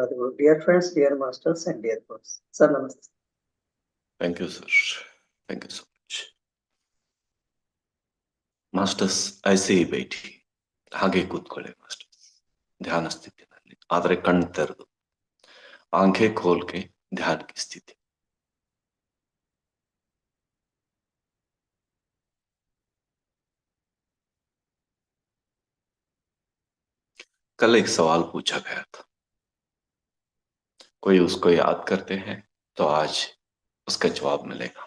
ಧನ್ಯವಾದಗಳು dear friends dear masters and dear course sir ನಮಸ್ತೆ Thank you, sir. Thank you so much. Masters IC ಭೇಟಿ ಹಾಗೆ ಕೂತ್ಕೊಳ್ಳಿ masters ಧ್ಯಾನ ಸ್ಥಿತಿನಲ್ಲಿ ಆದರೆ ಕಣ್ ತೆರೆದು ಆಂಖೆ ಖೋಲ್ಕೆ ಧ್ಯಾನ की स्थिति कल एक सवाल पूछा गया था कोई उसको याद करते हैं तो आज उसका जवाब मिलेगा।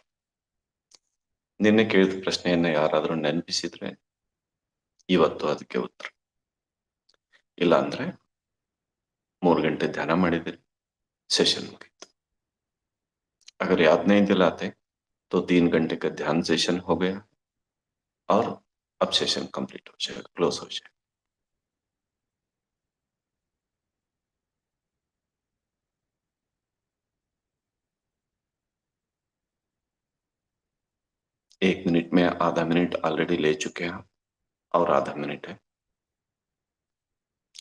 ನಿನ್ನೆ ಕೇಳಿದ प्रश्न ಯಾರಾದರೂ ನೆನಪಿಸಿದ್ರೆ ಇವತ್ತು ಅದಕ್ಕೆ उत्तर। ಇಲ್ಲ ध्यान सेशन मुगत अगर याद नहीं दिलाते तो तीन घंटे का ध्यान सेशन हो गया, और अब सेशन कंप्लीट हो जाएगा, क्लोज हो जाएगा। एक मिनट में आधा मिनट ऑलरेडी ले चुके हैं और आधा मिनट है।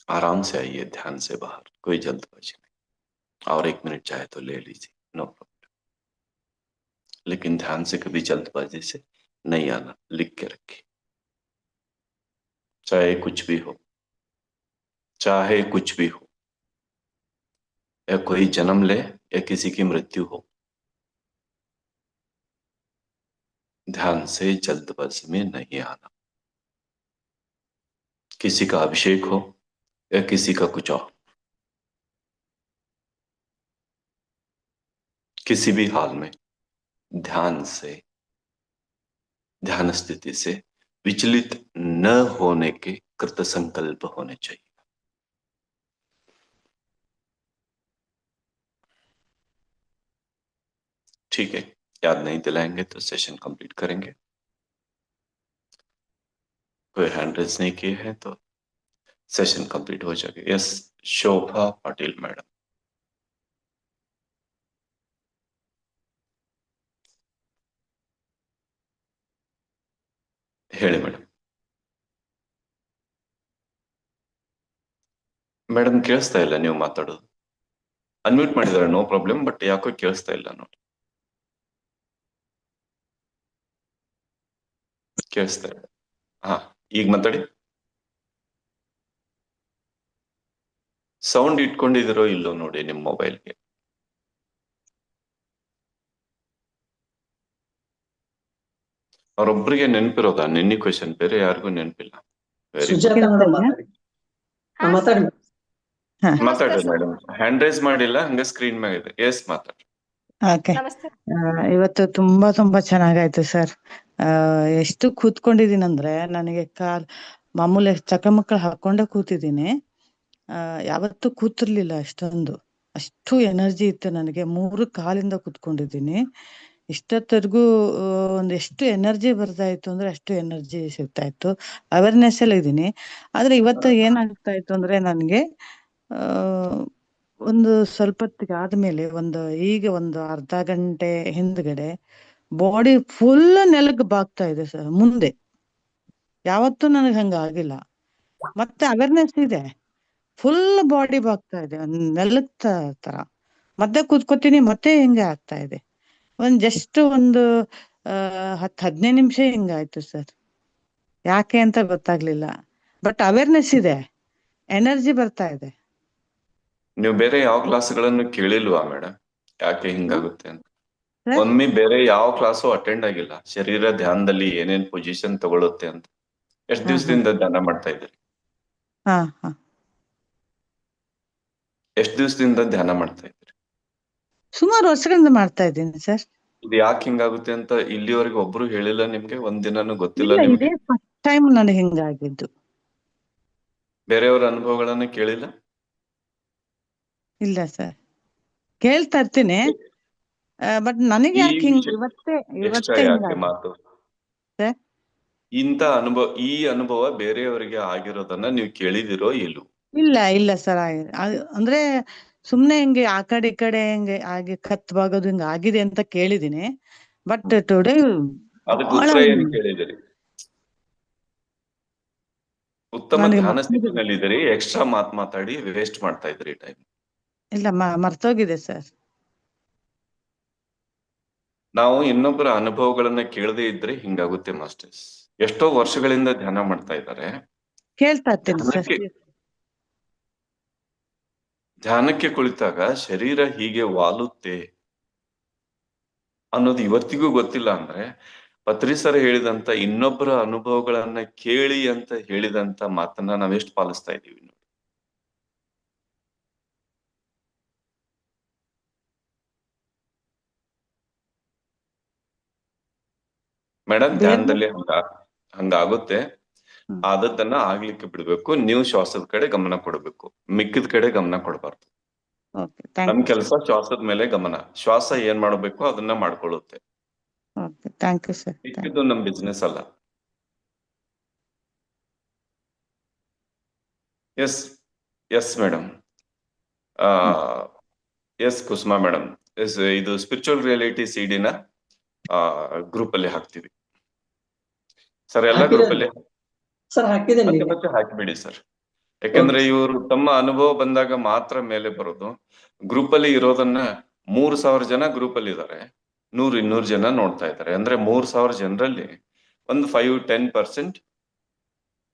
आराम से आइए, ध्यान से बाहर, कोई जल्दबाजी नहीं। और एक मिनट चाहे तो ले लीजिए नो प्रॉब्लम लेकिन ध्यान से कभी जल्दबाजी से नहीं आना, लिख के रखिए। चाहे कुछ भी हो, चाहे कुछ भी हो, या कोई जन्म ले, या किसी की मृत्यु हो ध्यान से जल्दबाजी में नहीं आना। किसी का अभिषेक हो या किसी का कुछ और। किसी भी हाल में ध्यान से, ध्यान स्थिति से विचलित न होने के कृत संकल्प होने चाहिए। ठीक है। याद नहीं दिलाएंगे तो सेशन कंप्लीट करेंगे कोई हैंड रेज नहीं किए हैं तो सेशन कंप्लीट हो जाएगा यस शोभा पाटिल मैडम ಹೇಳಿ ಮೇಡಮ್ ಮೇಡಮ್ ಕೇಳಿಸ್ತಾ ಇಲ್ಲ ನೀವು ಮಾತಾಡೋದು ಅನ್ಮ್ಯೂಟ್ ಮಾಡಿದಾರೆ ನೋ ಪ್ರಾಬ್ಲಮ್ ಬಟ್ ಯಾಕೋ ಕೇಳಿಸ್ತಾ ಇಲ್ಲ ನೋಡಿ ಕೇಳಿಸ್ತಾ ಇಲ್ಲ ಹಾ ಈಗ ಮಾತಾಡಿ. ಸೌಂಡ್ ಇಟ್ಕೊಂಡಿದಿರೋ ಇಲ್ಲೋ ನೋಡಿ ನಿಮ್ ಮೊಬೈಲ್ಗೆ ಅವ್ರೊಬ್ರಿಗೆ ನೆನಪಿರೋದಾ? ನಿನ್ನೆ ಕ್ವಶನ್ ಬೇರೆ ಯಾರಿಗೂ ನೆನಪಿಲ್ಲ. ಮಾತಾಡಿ. ಹಾ, ಮಾತಾಡಿ ಹಾ. ಮೇಡಮ್ ಹ್ಯಾಂಡ್ ರೈಸ್ ಮಾಡಿಲ್ಲ ಹಂಗ ಸ್ಕ್ರೀನ್ ಮ್ಯಾಗ ಇದೆ. ಎಸ್ ಮಾತಾಡಿ. ಇವತ್ತು ತುಂಬಾ ತುಂಬಾ ಚೆನ್ನಾಗಾಯ್ತು ಸರ್ ಎಷ್ಟು ಕೂತ್ಕೊಂಡಿದ್ದೀನಂದ್ರೆ ನನಗೆ ಕಾಲ್ ಮಾಮೂಲಿ ಚಕ್ರಮಕ್ಕಳು ಹಾಕೊಂಡೇ ಕೂತಿದ್ದೀನಿ. ಯಾವತ್ತೂ ಕೂತಿರ್ಲಿಲ್ಲ ಅಷ್ಟೊಂದು. ಅಷ್ಟು ಎನರ್ಜಿ ಇತ್ತು ನನಗೆ. ಮೂರು ಕಾಲಿಂದ ಕೂತ್ಕೊಂಡಿದ್ದೀನಿ. ಇಷ್ಟೊತ್ತರೆಗೂ ಒಂದ್ ಎಷ್ಟು ಎನರ್ಜಿ ಬರ್ತಾ ಇತ್ತು ಅಂದ್ರೆ ಅಷ್ಟು ಎನರ್ಜಿ ಸಿಗ್ತಾ ಇತ್ತು ಅವೇರ್ನೆಸ್ ಎಲ್ಲ ಇದ್ದೀನಿ. ಆದ್ರೆ ಇವತ್ತು ಏನಾಗ್ತಾ ಇತ್ತು ಅಂದ್ರೆ ನನ್ಗೆ ಒಂದು ಸ್ವಲ್ಪ ಹೊತ್ತಿಗೆ ಆದ್ಮೇಲೆ, ಒಂದು ಈಗ ಒಂದು ಅರ್ಧ ಗಂಟೆ ಹಿಂದ್ಗಡೆ ಬಾಡಿ ಫುಲ್ ನೆಲಕ್ ಬಾಗ್ತಾ ಇದೆ ಸರ್ ಮುಂದೆ. ಯಾವತ್ತೂ ನನಗೆ ಹಂಗ ಆಗಿಲ್ಲ. ಮತ್ತೆ ಅವೇರ್ನೆಸ್ ಇದೆ. ಫುಲ್ ಬಾಡಿ ಬಾಗ್ತಾ ಇದೆ ನೆಲಕ್ ತರ. ಮತ್ತೆ ಕೂತ್ಕೋತೀನಿ, ಮತ್ತೆ ಹಿಂಗೆ ಆಗ್ತಾ ಇದೆ. ಒಂದ್ ಜಸ್ಟ್ ಒಂದು ಹತ್, ಹದಿನೈದು ನಿಮಿಷ ಹಿಂಗಾಯ್ತು ಸರ್ ಯಾಕೆ ಅಂತ ಗೊತ್ತಾಗ್ಲಿಲ್ಲ. ಬಟ್ ಅವೇರ್ನೆಸ್ ಇದೆ. ಎನರ್ಜಿ ಬರ್ತಾ ಇದೆ. ನೀವು ಬೇರೆ ಯಾವ ಕ್ಲಾಸ್ಗಳನ್ನು ಕೇಳಿಲ್ವಾ ಮೇಡಮ್ ಯಾಕೆ ಹಿಂಗಾಗುತ್ತೆ ಅಂತ? ಒಮ್ಮೆ ಬೇರೆ ಯಾವ ಕ್ಲಾಸು ಅಟೆಂಡ್ ಆಗಿಲ್ಲ. ಶರೀರ ಧ್ಯಾನದಲ್ಲಿ ಏನೇನ್ ಪೊಸಿಷನ್ ತಗೊಳುತ್ತೆ ಅಂತ. ಎಷ್ಟ್ ದಿವಸದಿಂದ ಧ್ಯಾನ ಮಾಡ್ತಾ ಇದ್ದೀರಿ? ಎಷ್ಟ್ ದಿವಸದಿಂದ ಧ್ಯಾನ ಮಾಡ್ತಾ ಇದ್ದೀರಿ? ಸುಮಾರು ವರ್ಷಗಳಿಂದ ಮಾಡ್ತಾ ಇದ್ದೀನಿ ಸರ್. ಇದು ಯಾಕೆ ಹಿಂಗಾಗುತ್ತೆ ಅಂತ ಇಲ್ಲಿವರೆಗೆ ಒಬ್ರು ಹೇಳಿಲ್ಲ ನಿಮ್ಗೆ ಒಂದ್ ದಿನಾನು ಗೊತ್ತಿಲ್ಲ ನಿಮ್ಗೆ? ಟೈಮ್ ನನಗೆ ಹಿಂಗಾಗಿದ್ದು. ಬೇರೆಯವರ ಅನುಭವಗಳನ್ನ ಕೇಳಿಲ್ಲ? ಇಲ್ಲ ಸರ್. ಕೇಳ್ತಾ ಇರ್ತೀನಿ. ಬಟ್ ನನಗೆ ಯಾಕೆ ಹಿಂಗ್ ಇವತ್ತೇ ಇವತ್ತೇ ಮಾತು? ಇಂತ ಅನುಭವ ಈ ಅನುಭವ ಬೇರೆಯವರಿಗೆ ಆಗಿರೋದನ್ನ ನೀವು ಕೇಳಿದಿರೋ ಇಲ್ಲ ಇಲ್ಲ ಇಲ್ಲ ಸರ್ ಅಂದ್ರೆ ಸುಮ್ನೆ ಹಿಂಗೆ ಆ ಕಡೆ ಈ ಕಡೆ ಹಿಂಗೆ ಹಾಗೆ ಕತ್ ಬಾಗೋದು ಹಿಂಗ ಆಗಿದೆ ಅಂತ ಕೇಳಿದೀನಿ ಬಟ್ ಟುಡೇ ಉತ್ತಮ ಧ್ಯಾನ ಮಕ್ಕಳಿಗೆ- ಸ್ಥಿತಿನಲ್ಲಿ ಎಕ್ಸ್ಟ್ರಾ ಮಾತ್ ಮಾತಾಡಿ ವೇಸ್ಟ್ ಮಾಡ್ತಾ ಇದ್ರಿ ಟೈಮ್ ಇಲ್ಲ ಮರ್ತೋಗಿದೆ ಸರ್. ನಾವು ಇನ್ನೊಬ್ಬರ ಅನುಭವಗಳನ್ನ ಕೇಳದೇ ಇದ್ರೆ ಹಿಂಗಾಗುತ್ತೆ ಮಾಸ್ಟರ್ಸ್. ಎಷ್ಟೋ ವರ್ಷಗಳಿಂದ ಧ್ಯಾನ ಮಾಡ್ತಾ ಇದ್ದಾರೆ. ಧ್ಯಾನಕ್ಕೆ ಕುಳಿತಾಗ ಶರೀರ ಹೀಗೆ ವಾಲುತ್ತೆ ಅನ್ನೋದು ಇವತ್ತಿಗೂ ಗೊತ್ತಿಲ್ಲ ಅಂದ್ರೆ ಪತ್ರಿ ಸರ್ ಹೇಳಿದಂತ ಇನ್ನೊಬ್ಬರ ಅನುಭವಗಳನ್ನ ಕೇಳಿ ಅಂತ ಹೇಳಿದಂತ ಮಾತನ್ನ ನಾವೆಷ್ಟು ಪಾಲಿಸ್ತಾ ಇದೀವಿ ನೋಡಿ ಮೇಡಮ್ ಧ್ಯಾನದಲ್ಲಿ ಹಂಗ ಹಂಗಾಗುತ್ತೆ. ಆದತ್ತನ್ನ ಆಗ್ಲಿಕ್ಕೆ ಬಿಡ್ಬೇಕು. ನೀವು ಶ್ವಾಸದ ಕಡೆ ಗಮನ ಕೊಡ್ಬೇಕು. ಮಿಕ್ಕಿದ ಕಡೆ ಗಮನ ಕೊಡಬಾರ್ದು. ನಮ್ ಕೆಲಸ ಶ್ವಾಸದ ಮೇಲೆ ಗಮನ. ಶ್ವಾಸ ಏನ್ ಮಾಡಬೇಕು ಅದನ್ನ ಮಾಡ್ಕೊಳ್ಳುತ್ತೆ. ಮಿಕ್ಕಿದ್ದು ನಮ್ ಬಿಸ್ನೆಸ್ ಅಲ್ಲ. Yes yes madam yes Kusuma madam yes ಇದು ಸ್ಪಿರಿಚುವಲ್ ರಿಯಾಲಿಟಿ ಸಿಡಿನ ಗ್ರೂಪ್ ಅಲ್ಲಿ ಹಾಕ್ತೀವಿ. ಸರ್ ಎಲ್ಲ ಗ್ರೂಪ್ ಅಲ್ಲಿ ಮತ್ತೆ ಮತ್ತೆ ಹಾಕಿಬಿಡಿ ಸರ್. ಯಾಕಂದ್ರೆ ಇವರು ತಮ್ಮ ಅನುಭವ ಬಂದಾಗ ಮಾತ್ರ ಮೇಲೆ ಬರೋದು. ಗ್ರೂಪ್ ಅಲ್ಲಿ ಇರೋದನ್ನ ಮೂರು ಸಾವಿರ ಜನ ಗ್ರೂಪ್ ಅಲ್ಲಿ ಇದಾರೆ. ನೂರ್ ಇನ್ನೂರು ಜನ ನೋಡ್ತಾ ಇದ್ದಾರೆ ಅಂದ್ರೆ ಮೂರ್ ಸಾವಿರ ಜನರಲ್ಲಿ ಒಂದು ಫೈವ್ ಟೆನ್ ಪರ್ಸೆಂಟ್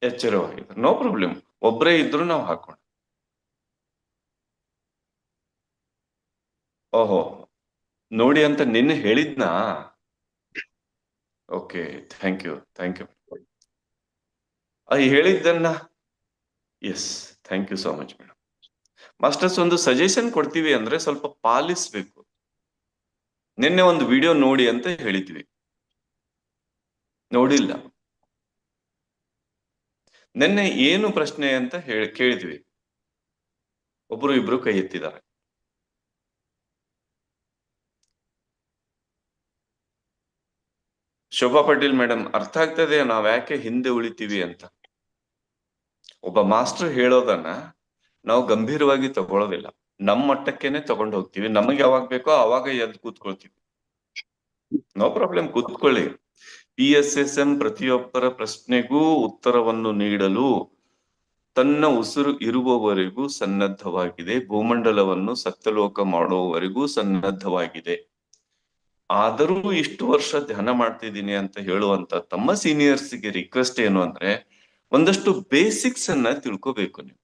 ಎಚ್ಚರವಾಗಿದ್ದಾರೆ. ನೋ ಪ್ರಾಬ್ಲಮ್ ಒಬ್ಬರೇ ಇದ್ರು ನಾವು ಹಾಕೋಣ. ಓಹೋ. ನೋಡಿ ಅಂತ ನಿನ್ನೆ ಹೇಳಿದ್ನಾ? Okay thank you thank you ಹೇಳಿದ್ದನ್ನ yes thank you so much madam masters ಒಂದು ಸಜೆಷನ್ ಕೊಡ್ತೀವಿ ಅಂದ್ರೆ ಸ್ವಲ್ಪ ಪಾಲಿಸ್ಬೇಕು. ನಿನ್ನೆ ಒಂದು ವಿಡಿಯೋ ನೋಡಿ ಅಂತ ಹೇಳಿದ್ವಿ. ನೋಡಿಲ್ಲ. ನಿನ್ನೆ ಏನು ಪ್ರಶ್ನೆ ಅಂತ ಹೇಳಿ ಕೇಳಿದ್ವಿ. ಒಬ್ರು ಇಬ್ರು ಕೈ ಎತ್ತಿದ್ದಾರೆ. ಶೋಭಾ ಪಾಟೀಲ್ ಮೇಡಮ್, ಅರ್ಥ ಆಗ್ತದೆ ನಾವ್ ಯಾಕೆ ಹಿಂದೆ ಉಳಿತೀವಿ ಅಂತ. ಒಬ್ಬ ಮಾಸ್ಟರ್ ಹೇಳೋದನ್ನ ನಾವು ಗಂಭೀರವಾಗಿ ತಗೊಳ್ಳೋದಿಲ್ಲ ನಮ್ಮ ಮಟ್ಟಕ್ಕೇನೆ ತಗೊಂಡು ಹೋಗ್ತೀವಿ. ನಮಗೆ ಯಾವಾಗ ಬೇಕೋ ಅವಾಗ ಎದ್ದು ಕೂತ್ಕೊಳ್ತೀವಿ. ನೋ ಪ್ರಾಬ್ಲಮ್, ಕೂತ್ಕೊಳ್ಳಿ. ಪಿ ಎಸ್ ಎಸ್ ಎಂ ಪ್ರತಿಯೊಬ್ಬರ ಪ್ರಶ್ನೆಗೂ ಉತ್ತರವನ್ನು ನೀಡಲು ತನ್ನ ಉಸಿರು ಇರುವವರೆಗೂ ಸನ್ನದ್ಧವಾಗಿದೆ. ಭೂಮಂಡಲವನ್ನು ಸತ್ಯಲೋಕ ಮಾಡುವವರೆಗೂ ಸನ್ನದ್ಧವಾಗಿದೆ. ಆದರೂ ಇಷ್ಟು ವರ್ಷ ಧ್ಯಾನ ಮಾಡ್ತಿದ್ದೀನಿ ಅಂತ ಹೇಳುವಂತ ತಮ್ಮ ಸೀನಿಯರ್ಸ್ಗೆ ರಿಕ್ವೆಸ್ಟ್ ಏನು ಅಂದ್ರೆ, ಒಂದಷ್ಟು ಬೇಸಿಕ್ಸ್ ಅನ್ನ ತಿಳ್ಕೋಬೇಕು ನೀವು.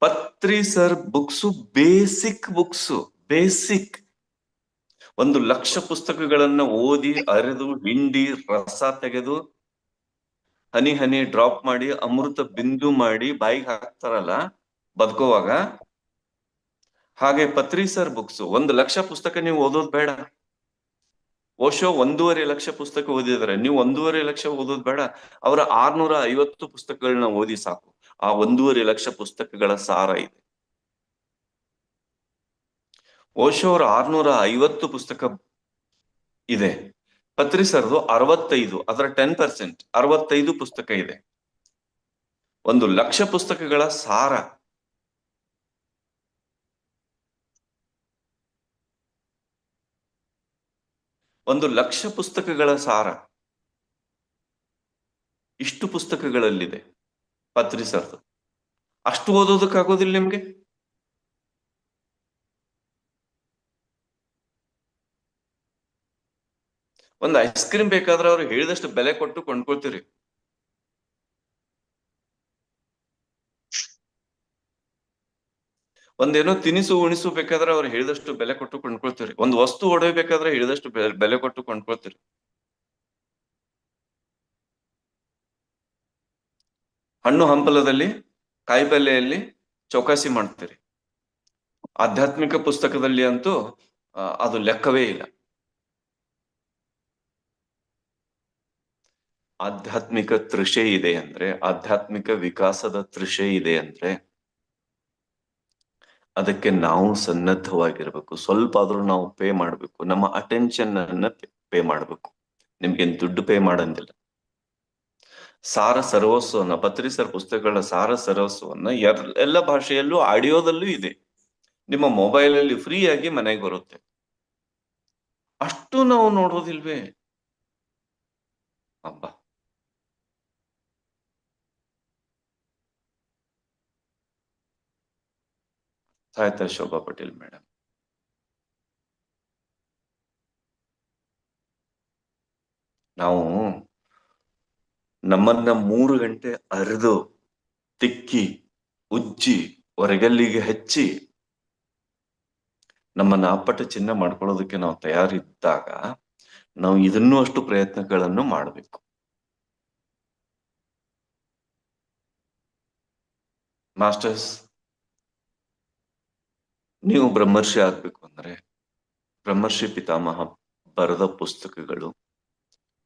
ಪತ್ರಿ sir books basic books basic ಒಂದು ಲಕ್ಷ ಪುಸ್ತಕಗಳನ್ನ ಓದಿ, ಅರೆದು, ಹಿಂಡಿ, ರಸ ತೆಗೆದು, ಹನಿ ಹನಿ ಡ್ರಾಪ್ ಮಾಡಿ, ಅಮೃತ ಬಿಂದು ಮಾಡಿ, ಬಾಯಿಗೆ ಹಾಕ್ತಾರಲ್ಲ, ಬದುಕೋವಾಗ ಹಾಗೆ ಪತ್ರಿ ಸರ್ ಬುಕ್ಸ್. ಒಂದು ಲಕ್ಷ ಪುಸ್ತಕ ನೀವು ಓದೋದು ಬೇಡ. ಓಶೋ ಒಂದೂವರೆ ಲಕ್ಷ ಪುಸ್ತಕ ಓದಿದರೆ, ನೀವು ಒಂದೂವರೆ ಲಕ್ಷ ಓದೋದು ಬೇಡ. ಅವರ ಆರ್ನೂರ ಐವತ್ತು ಪುಸ್ತಕಗಳನ್ನ ಓದಿ ಸಾಕು. ಆ ಒಂದೂವರೆ ಲಕ್ಷ ಪುಸ್ತಕಗಳ ಸಾರ ಇದೆ. ಓಶೋ ಅವರ ಆರ್ನೂರ ಐವತ್ತು ಪುಸ್ತಕ ಇದೆ. ಪತ್ರಿ ಸರ್ದು ಅರವತ್ತೈದು, ಅದರ ಟೆನ್ ಪರ್ಸೆಂಟ್ ಅರವತ್ತೈದು ಪುಸ್ತಕ ಇದೆ. ಒಂದು ಲಕ್ಷ ಪುಸ್ತಕಗಳ ಸಾರ. ಒಂದು ಲಕ್ಷ ಪುಸ್ತಕಗಳ ಸಾರ. ಇಷ್ಟು ಪುಸ್ತಕಗಳಲ್ಲಿದೆ. ಪತ್ರಿ ಸರ್ ಅಷ್ಟು ಓದೋದಕ್ಕಾಗೋದಿಲ್ಲ ನಿಮ್ಗೆ? ಒಂದು ಐಸ್ ಕ್ರೀಮ್ ಬೇಕಾದ್ರೆ ಅವ್ರು ಹೇಳಿದಷ್ಟು ಬೆಲೆ ಕೊಟ್ಟು ಕೊಂಡ್ಕೊಳ್ತೀರಿ. ಒಂದೇನೋ ತಿನಿಸು ಉಣಿಸು ಬೇಕಾದ್ರೆ ಅವ್ರು ಹೇಳಿದಷ್ಟು ಬೆಲೆ ಕೊಟ್ಟು ಕೊಂಡ್ಕೊಳ್ತೀರಿ ಒಂದು ವಸ್ತು ಒಡೆಯಬೇಕಾದ್ರೆ ಹೇಳಿದಷ್ಟು ಬೆಲೆ- ಕೊಟ್ಟು ಕೊಂಡ್ಕೊಳ್ತೀರಿ ಹಣ್ಣು ಹಂಪಲದಲ್ಲಿ, ಕಾಯಿಪಲ್ಲೆಯಲ್ಲಿ ಚೌಕಾಸಿ ಮಾಡ್ತೀರಿ. ಆಧ್ಯಾತ್ಮಿಕ ಪುಸ್ತಕದಲ್ಲಿ ಅಂತೂ ಅದು ಲೆಕ್ಕವೇ ಇಲ್ಲ. ಆಧ್ಯಾತ್ಮಿಕ ತೃಷೆ ಇದೆ ಅಂದ್ರೆ, ಆಧ್ಯಾತ್ಮಿಕ ವಿಕಾಸದ ತೃಷೆ ಇದೆ ಅಂದ್ರೆ ಅದಕ್ಕೆ ನಾವು ಸನ್ನದ್ಧವಾಗಿರ್ಬೇಕು. ಸ್ವಲ್ಪ ಆದ್ರೂ ನಾವು ಪೇ ಮಾಡ್ಬೇಕು. ನಮ್ಮ ಅಟೆನ್ಷನ್ ಅನ್ನ ಪೇ ಮಾಡ್ಬೇಕು. ನಿಮ್ಗೇನ್ ದುಡ್ಡು ಪೇ ಮಾಡಂಗಿಲ್ಲ. ಸಾರ ಸರ್ವಸ್ವವನ್ನ ಪತ್ರಿಸರ್ ಪುಸ್ತಕಗಳ ಸಾರ ಸರ್ವಸ್ವವನ್ನ ಎಲ್ಲ ಭಾಷೆಯಲ್ಲೂ, ಆಡಿಯೋದಲ್ಲೂ ಇದೆ. ನಿಮ್ಮ ಮೊಬೈಲ್ ಅಲ್ಲಿ ಫ್ರೀ ಆಗಿ ಮನೆಗೆ ಬರುತ್ತೆ. ಅಷ್ಟು ನಾವು ನೋಡೋದಿಲ್ವೇ? ಅಬ್ಬ. ಆಯ್ತಾ ಶೋಭಾ ಪಟೇಲ್ ಮೇಡಮ್ ನಾವು ನಮ್ಮನ್ನ ಮೂರು ಗಂಟೆ ಅರೆದು ತಿಕ್ಕಿ, ಉಜ್ಜಿ ಹೊರಗಲ್ಲಿಗೆ ಹಚ್ಚಿ ನಮ್ಮನ್ನ ಅಪ್ಪಟ ಚಿನ್ನ ಮಾಡ್ಕೊಳ್ಳೋದಕ್ಕೆ ನಾವು ತಯಾರಿದ್ದಾಗ ನಾವು ಇದನ್ನೂ ಅಷ್ಟು ಪ್ರಯತ್ನಗಳನ್ನು ಮಾಡಬೇಕು. ಮಾಸ್ಟರ್ಸ್ ನೀವು ಬ್ರಹ್ಮರ್ಷಿ ಆಗ್ಬೇಕು ಅಂದ್ರೆ ಬ್ರಹ್ಮರ್ಷಿ ಪಿತಾಮಹ ಬರೆದ ಪುಸ್ತಕಗಳು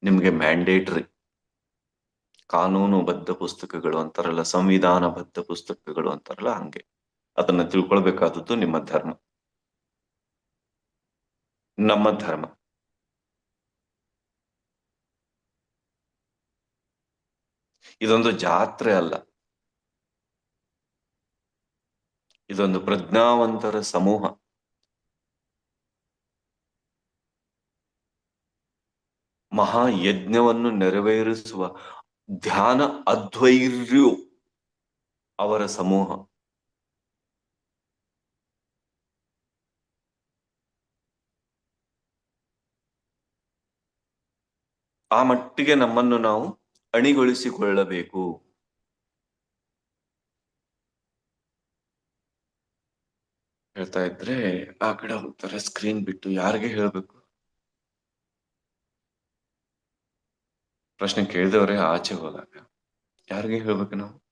ನಿಮ್ಗೆ ಮ್ಯಾಂಡೇಟ್ರಿ ಕಾನೂನುಬದ್ಧ ಪುಸ್ತಕಗಳು ಅಂತಾರಲ್ಲ, ಸಂವಿಧಾನಬದ್ಧ ಪುಸ್ತಕಗಳು ಅಂತಾರಲ್ಲ, ಹಂಗೆ. ಅದನ್ನ ತಿಳ್ಕೊಳ್ಬೇಕಾದದ್ದು ನಿಮ್ಮ ಧರ್ಮ. ನಮ್ಮ ಧರ್ಮ. ಇದೊಂದು ಜಾತ್ರೆ ಅಲ್ಲ. ಇದೊಂದು ಪ್ರಜ್ಞಾವಂತರ ಸಮೂಹ. ಮಹಾಯಜ್ಞವನ್ನು ನೆರವೇರಿಸುವ ಧ್ಯಾನ ಅದ್ವೈರ್ಯು ಅವರ ಸಮೂಹ. ಆ ಮಟ್ಟಿಗೆ ನಮ್ಮನ್ನು ನಾವು ಅಣಿಗೊಳಿಸಿಕೊಳ್ಳಬೇಕು. ಹೇಳ್ತಾ ಇದ್ರೆ, ಆ ಕಡೆ ಹೋಗ್ತಾರೆ ಸ್ಕ್ರೀನ್ ಬಿಟ್ಟು ಯಾರಿಗೆ ಹೇಳ್ಬೇಕು? ಪ್ರಶ್ನೆ ಕೇಳಿದವರೇ ಆಚೆ ಹೋದಾಗ. ಯಾರಿಗೆ ಹೇಳ್ಬೇಕು ನಾವು?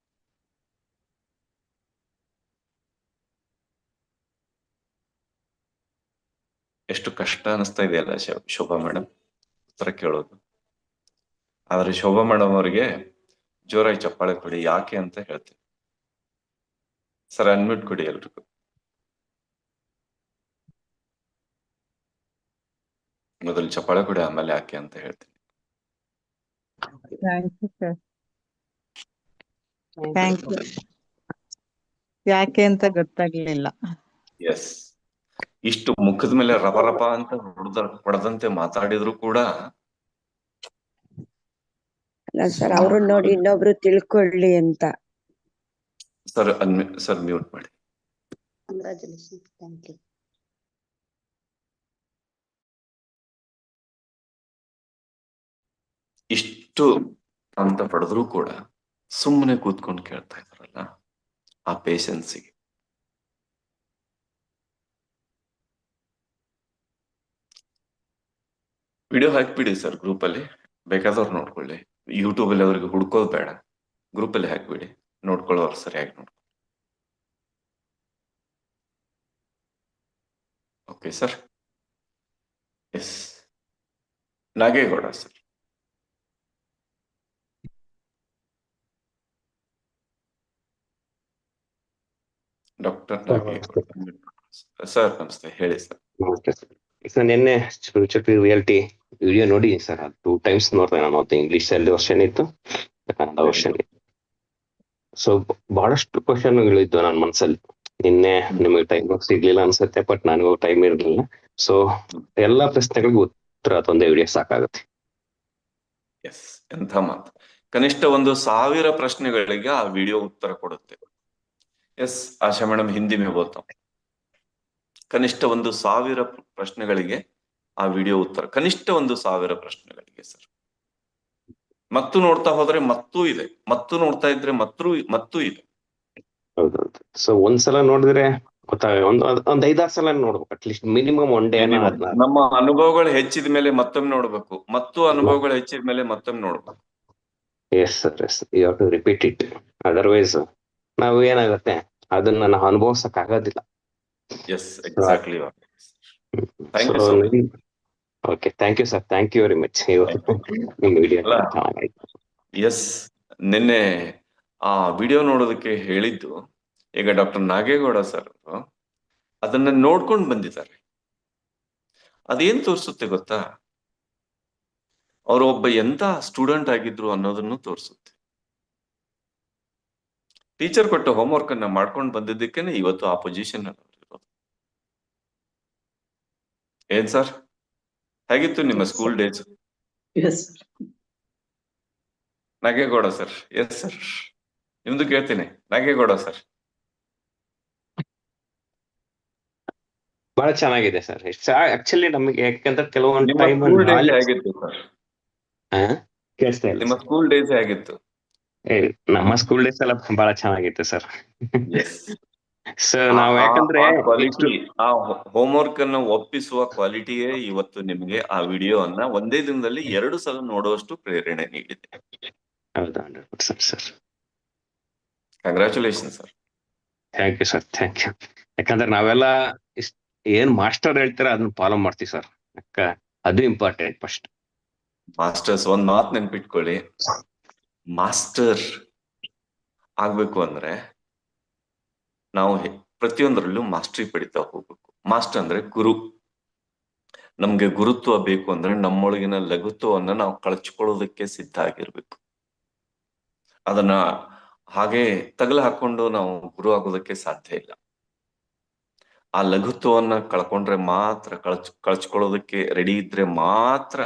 ಎಷ್ಟು ಕಷ್ಟ ಅನಿಸ್ತಾ ಇದೆಯಲ್ಲ ಶೋಭಾ ಮೇಡಮ್ ಉತ್ತರ ಕೇಳೋದು. ಆದ್ರೆ ಶೋಭಾ ಮೇಡಮ್ ಅವರಿಗೆ, ಜೋರಾಗಿ ಚಪ್ಪಾಳೆ ಕೊಡಿ, ಯಾಕೆ ಅಂತ ಹೇಳ್ತೀನಿ. ಸರ್, ಅನ್ಮ್ಯೂಟ್ ಕೊಡಿ ಎಲ್ರಿಗೂ. ಮೊದಲು ಚಪ್ಪಾಳೆ ಕೊಡಿ ಆಮೇಲೆ ಯಾಕೆ ಅಂತ ಹೇಳ್ತೀನಿ. Thank you sir thank you ಯಾಕೆ ಅಂತ ಗೊತ್ತಾಗ್ಲಿಲ್ಲ. ಎಸ್ ಇಷ್ಟು ಮುಖದ ಮೇಲೆ ರಪ ರಪ ಅಂತ ಹೊಡೆದ ಹೊಡೆದಂತೆ ಮಾತಾಡಿದ್ರು ಕೂಡ ಅಲ್ಲ ಸರ್ ಅವ್ರು ನೋಡಿ ಇನ್ನೊಬ್ರು ತಿಳ್ಕೊಳ್ಳಿ ಅಂತ. ಸರ್ ಸರ್ ಮ್ಯೂಟ್ ಮಾಡಿ. ಕಂಗ್ರಾಚುಲೇಷನ್ ಥ್ಯಾಂಕ್ ಯು ಇಷ್ಟು ಅಂತ ಪಡೆದ್ರು ಕೂಡ ಸುಮ್ಮನೆ ಕೂತ್ಕೊಂಡು ಕೇಳ್ತಾ ಇದಾರಲ್ಲ ಆ ಪೇಷನ್ಸಿಗೆ ವಿಡಿಯೋ ಹಾಕ್ಬಿಡಿ ಸರ್ ಗ್ರೂಪಲ್ಲಿ ಬೇಕಾದವ್ರು ನೋಡ್ಕೊಳ್ಳಿ. ಯೂಟ್ಯೂಬ್ ಅಲ್ಲಿ ಅವ್ರಿಗೆ ಹುಡ್ಕೋದು ಬೇಡ. ಗ್ರೂಪ್ ಅಲ್ಲಿ ಹಾಕ್ಬಿಡಿ. ನೋಡ್ಕೊಳ್ಳೋರು ಸರಿಯಾಗಿ ನೋಡ್ಕೊಳ್ಳಿ okay sir yes Nagegowda sir doctor sir ನಮಸ್ತೆ. ಹೇಳಿ ಸರ್. ನಮಸ್ತೆ ಸರ್. ನಿನ್ನೆ ಸ್ಪಿರಿಚುವಲ್ ರಿಯಾಲಿಟಿ ವಿಡಿಯೋ ನೋಡಿ ಸರ್. ಅದು ಟೂ ಟೈಮ್ಸ್ ನೋಡ್ತೇನೆ ನಾನು. ಅದು ಇಂಗ್ಲಿಷ್ ಅಲ್ಲಿ ವರ್ಷನ್ ಇತ್ತು ಕನ್ನಡ ವರ್ಷನ್ ಸೊ ಬಹಳಷ್ಟು ಕ್ವಶನ್ಗಳು ಇದ್ವು ನನ್ನ ಮನಸ್ಸಲ್ಲಿ ನಿನ್ನೆ ನಿಮಗೆ ಟೈಮ್ ಸಿಗ್ಲಿಲ್ಲ ಅನ್ಸುತ್ತೆ ಬಟ್ ನನಗೂ ಟೈಮ್ ಇರಲಿಲ್ಲ. ಸೊ ಎಲ್ಲಾ ಪ್ರಶ್ನೆಗಳಿಗೂ ಉತ್ತರ ಅದೊಂದೇ ವಿಡಿಯೋ ಸಾಕಾಗುತ್ತೆ. ಎಸ್ ಎಂಥ ಮಾತು. ಕನಿಷ್ಠ ಒಂದು ಸಾವಿರ ಪ್ರಶ್ನೆಗಳಿಗೆ ಆ ವಿಡಿಯೋ ಉತ್ತರ ಕೊಡುತ್ತೆ. ಎಸ್ ಆಶಾ ಮೇಡಮ್ ಹಿಂದಿ ಮೇ ಬೋಲ್ತಾ. ಕನಿಷ್ಠ ಒಂದು ಸಾವಿರ ಪ್ರಶ್ನೆಗಳಿಗೆ ಆ ವಿಡಿಯೋ ಉತ್ತರ. ಕನಿಷ್ಠ ಒಂದು ಸಾವಿರ ಪ್ರಶ್ನೆಗಳಿಗೆ ಸರ್. ಮತ್ತು ನೋಡ್ತಾ ಹೋದ್ರೆ ಮತ್ತೂ ಇದೆ. ಮತ್ತು ನೋಡ್ತಾ ಇದ್ರೆ ಮತ್ತೂ ಮತ್ತೂ ಇದೆ. ಹೌದೌದು. ಸೊ ಒಂದ್ಸಲ ನೋಡಿದ್ರೆ ಒಂದ್- ಒಂದ್ ಐದಾರು ಸಲ ನೋಡ್ಬೇಕು ಅಟ್ಲೀಸ್ಟ್ ಮಿನಿಮಮ್ ಒನ್ ಡೇ ನಮ್ಮ ಅನುಭವಗಳು ಹೆಚ್ಚಿದ ಮೇಲೆ ಮತ್ತೊಮ್ಮೆ ನೋಡ್ಬೇಕು. ಮತ್ತು ಅನುಭವಗಳು ಹೆಚ್ಚಿದ ಮೇಲೆ ಮತ್ತೊಮ್ಮೆ ನೋಡ್ಬೇಕು. Yes sir yes you have to repeat it otherwise ನಾವು ಏನಾಗುತ್ತೆ? ಅದನ್ನ ನಾವು ಅನುಭವಿಸಕ್ ಆಗೋದಿಲ್ಲ. Yes exactly okay thank you sir thank you very much ನಿಮ್ಮ ವಿಡಿಯೋ. ಎಸ್ ನಿನ್ನೆ ಆ ವಿಡಿಯೋ ನೋಡೋದಕ್ಕೆ ಹೇಳಿದ್ದು ಈಗ ಡಾಕ್ಟರ್ ನಾಗೇಗೌಡ ಸರ್ ಅದನ್ನ ನೋಡ್ಕೊಂಡು ಬಂದಿದ್ದಾರೆ. ಅದೇನ್ ತೋರಿಸುತ್ತೆ ಗೊತ್ತಾ? ಅವರು ಒಬ್ಬ ಎಂತ ಸ್ಟೂಡೆಂಟ್ ಆಗಿದ್ರು ಅನ್ನೋದನ್ನು ತೋರಿಸುತ್ತೆ. ಟೀಚರ್ ಕೊಟ್ಟ ಹೋಮ್ವರ್ಕ್ ಅನ್ನ ಮಾಡ್ಕೊಂಡು ಬಂದಿದ್ದಕ್ಕೇನೆ ಇವತ್ತು ಆ ಪೊಸಿಷನ್ ಏನ್ ಸರ್ ಹೇಗಿತ್ತು ನಿಮ್ಮ school days yes Nagegowda sir yes sir ನಿಮ್ದು ಕೇಳ್ತೀನಿ. ನಾಗೇಗೌಡ ಸರ್ ಬಹಳ ಚೆನ್ನಾಗಿದೆ ಸರ್ ಆಕ್ಚುಲಿ ನಮಗೆ ಯಾಕಂದ್ರೆ ಕೆಲವೊಂದು ನಿಮ್ಮ ಟೈಮ್ ಆಗಿತ್ತು ಸರ್ ಕೇಳಿಸ್ತಾ ಇಲ್ಲ ನಿಮ್ಮ ಸ್ಕೂಲ್ ಡೇಸ್ ಹೇಗಿತ್ತು? ಏ, ನಮ್ಮ ಸ್ಕೂಲ್ ಡೇಸ್ ಎಲ್ಲ ಬಹಳ ಚೆನ್ನಾಗಿತ್ತು ಸರ್. ಸರ್ ನಾವ್ ಯಾಕಂದ್ರೆ ಕ್ವಾಲಿಟಿ ಆ ಹೋಮ್ವರ್ಕ್ ಅನ್ನು ಒಪ್ಪಿಸುವ ಕ್ವಾಲಿಟಿಯೇ ಇವತ್ತು ನಿಮಗೆ ಆ ವಿಡಿಯೋ ಅನ್ನ ಒಂದೇ ದಿನದಲ್ಲಿ ಎರಡು ಸಲ ನೋಡುವಷ್ಟು ಪ್ರೇರಣೆ ನೀಡಿದೆ. ಹೌದಾ hundred percent sir. Congratulation sir thank you sir thank you ಯಾಕಂದ್ರೆ ನಾವೆಲ್ಲ ಏನ್ ಮಾಸ್ಟರ್ ಹೇಳ್ತಾರ ಅದನ್ನ ಫಾಲೋ ಮಾಡ್ತೀವಿ ಸರ್. ಅದು ಇಂಪಾರ್ಟೆಂಟ್ ಫಸ್ಟ್ ಮಾಸ್ಟರ್ಸ್ ಒಂದ್ ಮಾತ್ ನೆನ್ಪಿಟ್ಕೊಳ್ಳಿ. ಮಾಸ್ಟರ್ ಆಗ್ಬೇಕು ಅಂದ್ರೆ ನಾವು ಪ್ರತಿಯೊಂದರಲ್ಲೂ ಮಾಸ್ಟ್ರಿ ಪಡಿತಾ ಹೋಗ್ಬೇಕು. ಮಾಸ್ಟರ್ ಅಂದ್ರೆ ಗುರು. ನಮ್ಗೆ ಗುರುತ್ವ ಬೇಕು ಅಂದ್ರೆ ನಮ್ಮೊಳಗಿನ ಲಘುತ್ವವನ್ನ ನಾವು ಕಳಚಿಕೊಳ್ಳೋದಕ್ಕೆ ಸಿದ್ಧ ಆಗಿರ್ಬೇಕು. ಅದನ್ನ ಹಾಗೆ ತಗಲು ಹಾಕೊಂಡು ನಾವು ಗುರು ಆಗೋದಕ್ಕೆ ಸಾಧ್ಯ ಇಲ್ಲ. ಆ ಲಘುತ್ವವನ್ನ ಕಳ್ಕೊಂಡ್ರೆ ಮಾತ್ರ ಕಳಚ್, ಕಳ್ಚ್ಕೊಳ್ಳೋದಕ್ಕೆ ರೆಡಿ ಇದ್ರೆ ಮಾತ್ರ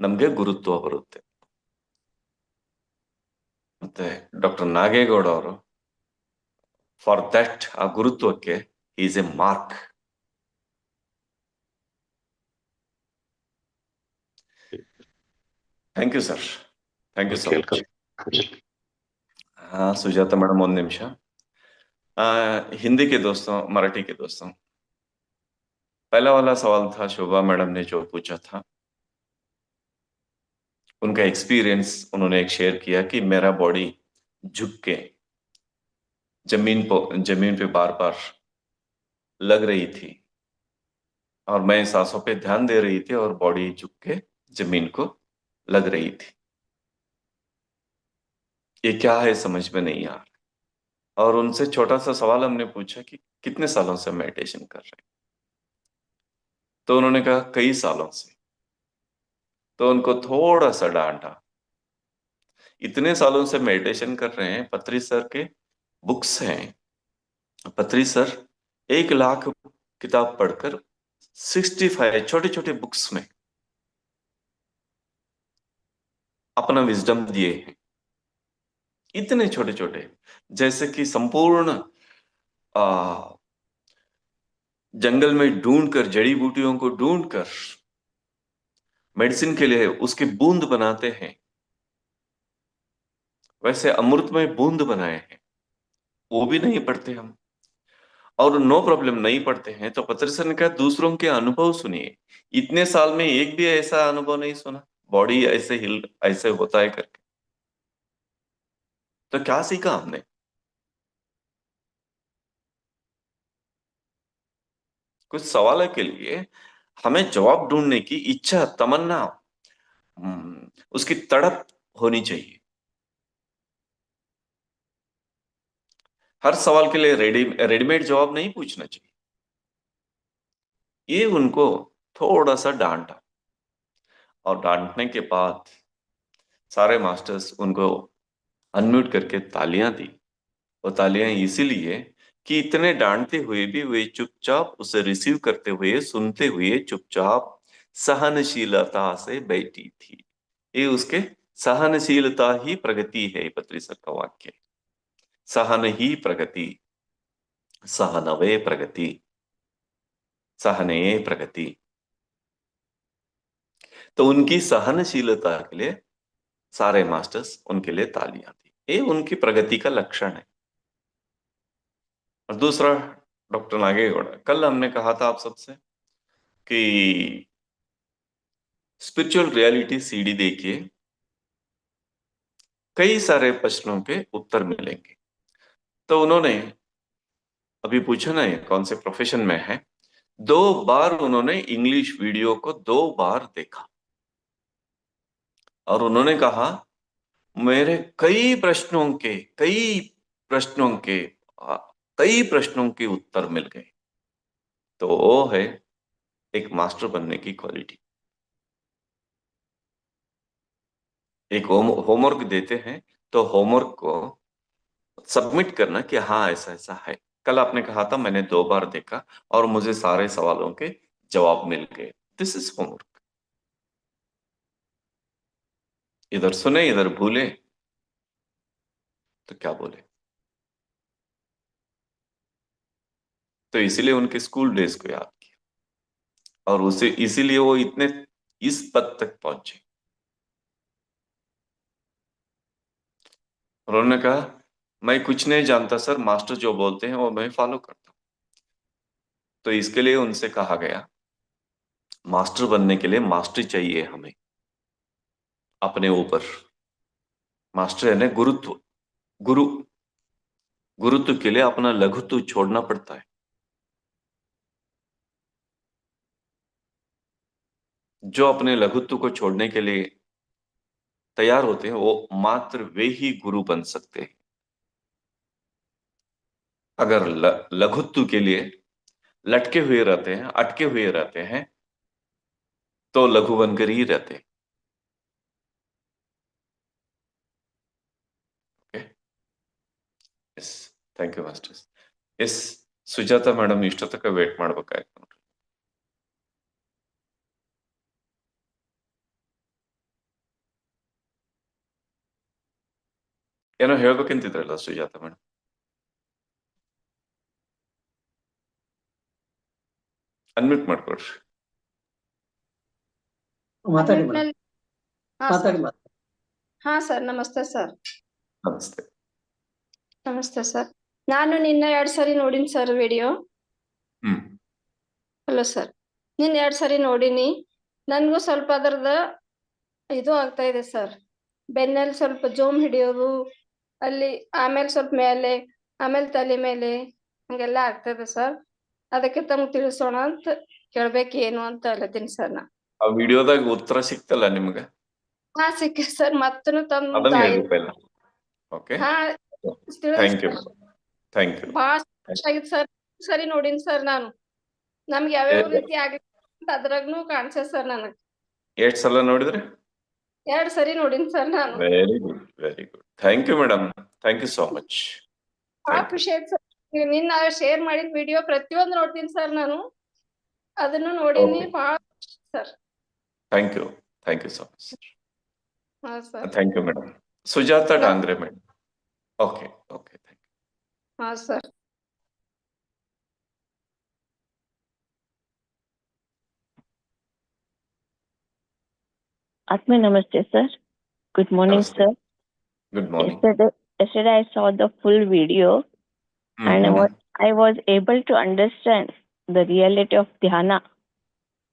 ನಮ್ಗೆ ಗುರುತ್ವ ಬರುತ್ತೆ. ಮತ್ತೆ ಡಾಕ್ಟರ್ ನಾಗೇಗೌಡ ಅವರು ಫಾರ್ ದಟ್ ಆ ಗುರುತ್ವಕ್ಕೆ is a mark thank you sir thank you so much हाँ सुजाता मैडम ಒಂದು ನಿಮಿಷ आ, हिंदी के दोस्तों मराठी के दोस्तों पहला वाला सवाल था शोभा मैडम ने जो पूछा था उनका एक्सपीरियंस उन्होंने एक शेयर किया कि मेरा बॉडी झुक के ज़मीन पर, ज़मीन पे बार बार लग रही थी और मैं सांसों पे ध्यान दे रही थी और बॉडी झुक के ज़मीन को लग रही थी। ये क्या है समझ में नहीं आ रहा। और उनसे छोटा सा सवाल हमने पूछा कि कितने सालों से मेडिटेशन कर रहे हैं? तो उन्होंने कहा, कई सालों से। तो उनको थोड़ा सा डांटा। इतने सालों से मेडिटेशन कर रहे हैं, पत्री सर के बुक्स हैं। पत्री सर एक लाख किताब पढ़कर सिक्सटी फाइव छोटे छोटे बुक्स में अपना विजडम दिए हैं। इतने छोटे छोटे जैसे कि संपूर्ण जंगल में ढूंढकर, जड़ी बूटियों को ढूंढकर मेडिसिन के लिए उसके बूंद बनाते हैं। वैसे अमृत में बूंद बनाए हैं। वो भी नहीं पढ़ते हम। और नो प्रॉब्लम, नहीं पढ़ते हैं। तो पत्रसन का दूसरों के अनुभव सुनिए। इतने साल में एक भी ऐसा अनुभव नहीं सुना। बॉडी ऐसे हिल, ऐसे होता है करके। तो क्या सीखा हमने? कुछ सवाल के लिए। हमें जवाब ढूँढने की इच्छा तमन्ना हम्म, उसकी तड़प होनी चाहिए। हर सवाल के लिए रेडी रेडीमेड जवाब नहीं पूछना चाहिए। ये उनको थोड़ा सा डांटा। और डांटने के बाद सारे मास्टर्स उनको अनम्यूट करके तालियाँ दी। वो तालियाँ इसीलिए कि इतने डांटते हुए भी वे चुपचाप उसे रिसीव करते हुए, सुनते हुए चुपचाप सहनशीलता से बैठी थी। ये उसके सहनशीलता ही प्रगति है पत्री सर का वाक्य। सहन ही प्रगति। सहनवे प्रगति। सहने प्रगति। तो उनकी सहनशीलता के लिए सारे मास्टर्स उनके लिए तालियाँ थी ये उनकी प्रगति का लक्षण है। और दूसरा डॉक्टर नागेगौड़ा, कल हमने कहा था आप सबसे कि स्पिरिचुअल रियलिटी सीडी देखिए, कई सारे प्रश्नों के उत्तर मिलेंगे। तो उन्होंने अभी पूछा ना ये कौन से प्रोफेशन में है, दो बार उन्होंने इंग्लिश वीडियो को दो बार देखा। और उन्होंने कहा, मेरे कई प्रश्नों के, कई प्रश्नों के कई प्रश्नों के उत्तर मिल गए। तो वो है एक मास्टर बनने की क्वालिटी। एक होम, होमवर्क देते हैं तो होमवर्क को सबमिट करना कि हाँ ऐसा ऐसा है। कल आपने कहा था, मैंने दो बार देखा और मुझे सारे सवालों के जवाब मिल गए। दिस इज़ होमवर्क इधर सुने, इधर भूले। तो क्या बोले? तो इसलिए उनके स्कूल डेज़ को याद किया। और उसे इसीलिए वो इतने, इस पद तक पहुँचे। उन्होंने कहा, मैं कुछ नहीं जानता सर, मास्टर जो बोलते हैं वो मैं फॉलो करता हूँ। तो इसके लिए उनसे कहा गया, मास्टर बनने के लिए मास्टर चाहिए हमें, अपने ऊपर। मास्टर है ना गुरुत्व, गुरु, गुरुत्व के लिए अपना लघुत्व छोड़ना पड़ता है। जो अपने लघुत्व को छोड़ने के लिए तैयार होते हैं वो मात्र वे ही गुरु बन सकते हैं अगर ल- लघुत्व के लिए लटके हुए रहते हैं अटके हुए रहते हैं तो लघु बनकर ही रहते हैं yes thank you masters yes Sujata madam ಇಷ್ಟೊತ್ತಕ wait ಮಾಡ್ಬೇಕಾಯ್ತು ನೋಡ್ರಿ ಏನೋ ಹೇಳ್ಬೇಕಂತಿದ್ರಲ್ಲ ಸುಜಾತ ಮೇಡಮ್ ಅನ್ಮ್ಯೂಟ್ ಮಾಡ್ಕೊಡ್ರಿ ಮಾತಾಡಿ ಹಾ ಮಾತಾಡಿ ಸರ್ ಹಾ ಸರ್ ನಮಸ್ತೆ ಸರ್ ನಮಸ್ತೆ ನಮಸ್ತೆ ಸರ್ ನಾನು ನಿನ್ನ ಎರಡ್ ಸರಿ ನೋಡಿನಿ sir video hmm hello sir ನಿನ್ನ ಎರಡ್ ಸರಿ ನೋಡಿನಿ ನನ್ಗೂ ಸ್ವಲ್ಪ ಅದರದ ಇದು ಆಗ್ತಾ ಇದೆ ಸರ್ ಬೆನ್ನಲ್ಲಿ ಸ್ವಲ್ಪ ಜೋಮ್ ಹಿಡಿಯೋದು ಅಲ್ಲಿ ಆಮೇಲೆ ಸ್ವಲ್ಪ ಮೇಲೆ ಆಮೇಲೆ ತಲೆ ಮೇಲೆ ಹಂಗೆಲ್ಲ ಆಗ್ತದೆ ಸರ್. ಅದಕ್ಕೆ ತಮ್ಗೆ ತಿಳಿಸೋಣ ಅಂತ ಕೇಳ್ಬೇಕು ಏನು ಅಂತ ಅಲ್ಲತೀನಿ ಸರ್ ನಾ. ಆ ವಿಡಿಯೋದಾಗ ಉತ್ತರ ಸಿಕ್ತಲ್ಲ ನಿಮ್ಗೆ? ಹಾ ಸಿಕ್ಕ ಸರ್. ಮತ್ತನು ತಮ್ಮ ಅದನ್ನ ತಾಯಿ ಹೇಳ್ಬೇಕಲ್ಲ ಓಕೆ ಹಾ ಥ್ಯಾಂಕ್ ಯು ಥ್ಯಾಂಕ್ ಯು ಆಗಿತ್ತು ಸರ್. ಸರಿ ನೋಡಿನ್ ಸರ್ ನಾನು. ನಮ್ಗೆ ಯಾವ್ಯಾವ ರೀತಿ ರೀತಿ ಅಂತ ಅದ್ರಾಗ್ನು ಕಾಣ್ಸೆ ಸರ್ ನನಗ್. ಎಷ್ಟ್ ಸಲ ನೋಡಿದ್ರಿ? ಎರಡ್ ಸರಿ ನೋಡಿನ್ ಸರ್ ನಾನು. Very good very good thank you madam thank you so much ಬಹಳ ಖುಷಿ ಆಯ್ತು ಸರ್ ನಿನ್ನ ಶೇರ್ ಮಾಡಿದ ವಿಡಿಯೋ ಪ್ರತಿಯೊಂದು ನೋಡ್ತೀನಿ ಸರ್ ನಾನು. ಅದನ್ನು ನೋಡಿನಿ. ಬಹಳ sir thank you thank you so much ಹಾ sir thank you madam Sujata Dongre madam okay okay thank you ಹಾ ಸರ್ ಆತ್ಮ ನಮಸ್ತೆ sir good morning Namaste. Good morning. Yesterday, yesterday I saw the full video and I mm-hmm. was I was able to understand the reality of dhyana.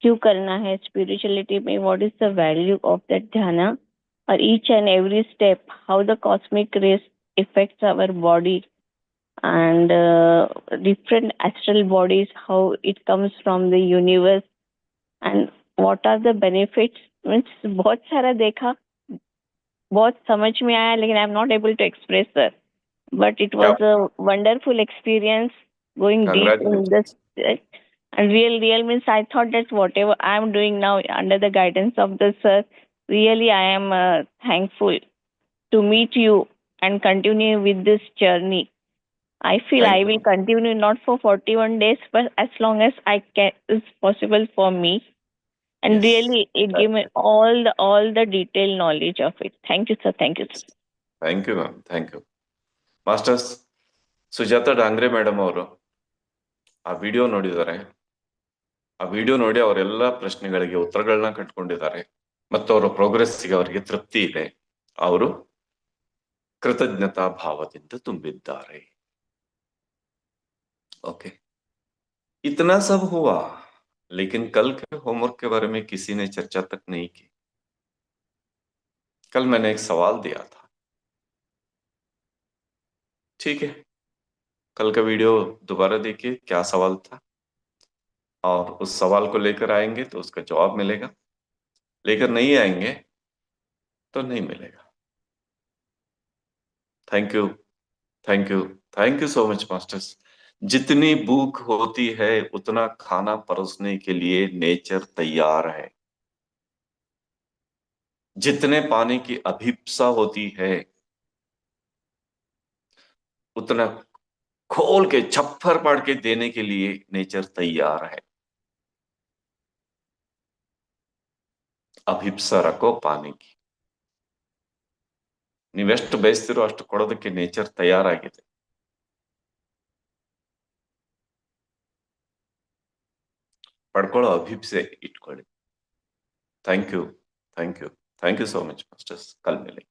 क्यों करना है spirituality में what is the value of that dhyana? Or each and every step how the cosmic rays affects our body and uh, different astral bodies how it comes from the universe and what are the benefits? Means बहुत सारा देखा. बहुत समझ में आया लेकिन I am not able to express sir but it was a wonderful experience going deep in this and real real means i thought that whatever i am doing now under the guidance of the sir really i am uh, thankful to meet you and continue with this journey i feel Thank i you. will continue not for 41 days but as long as i can is possible for me and really it gave me all the all the detailed knowledge of it. Thank you sir. Thank you sir. Thank you ma'am thank you masters Sujata Dongre madam ಅವರು ಆ video ನೋಡಿದ್ದಾರೆ ಆ video ನೋಡಿ ಅವರೆಲ್ಲ ಪ್ರಶ್ನೆಗಳಿಗೆ ಉತ್ತರಗಳನ್ನ ಕಟ್ಕೊಂಡಿದ್ದಾರೆ. ಮತ್ತು ಅವರ ಪ್ರೋಗ್ರೆಸ್ಸಿಗೆ ಅವರಿಗೆ ತೃಪ್ತಿ ಇದೆ. ಅವರು ಕೃತಜ್ಞತಾ ಭಾವದಿಂದ ತುಂಬಿದ್ದಾರೆ. ಓಕೆ ಇತನಾ ಸಬ್ ಹುವಾ लेकिन कल के होमवर्क के बारे में किसी ने चर्चा तक नहीं की। कल मैंने एक सवाल दिया था। ठीक है। कल का वीडियो दोबारा देखिए, क्या सवाल था? और उस सवाल को लेकर आएँगे तो उसका जवाब मिलेगा। लेकर नहीं आएँगे तो नहीं मिलेगा। Thank you thank you thank you so much masters जितनी भूख होती है उतना खाना परोसने के लिए नेचर तैयार है जितने पाने की अभिप्सा होती है उतना खोल के छप्पर पाड़ के देने के लिए नेचर तैयार है ಅಭಿಪ್ಸ ರಕೋ ಪಾನಿಗೆ ನೀವೆಷ್ಟು ಬಯಸ್ತಿರೋ ಅಷ್ಟು ಕೊಡೋದಕ್ಕೆ ನೇಚರ್ ತಯಾರಾಗಿದೆ ಪಡ್ಕೊಳ್ಳೋ ಅಭಿಪ್ಸೆ ಇಟ್ಕೊಳ್ಳಿ. Thank you thank you thank you so much masters ಕಲ್ ಮೇಲೆ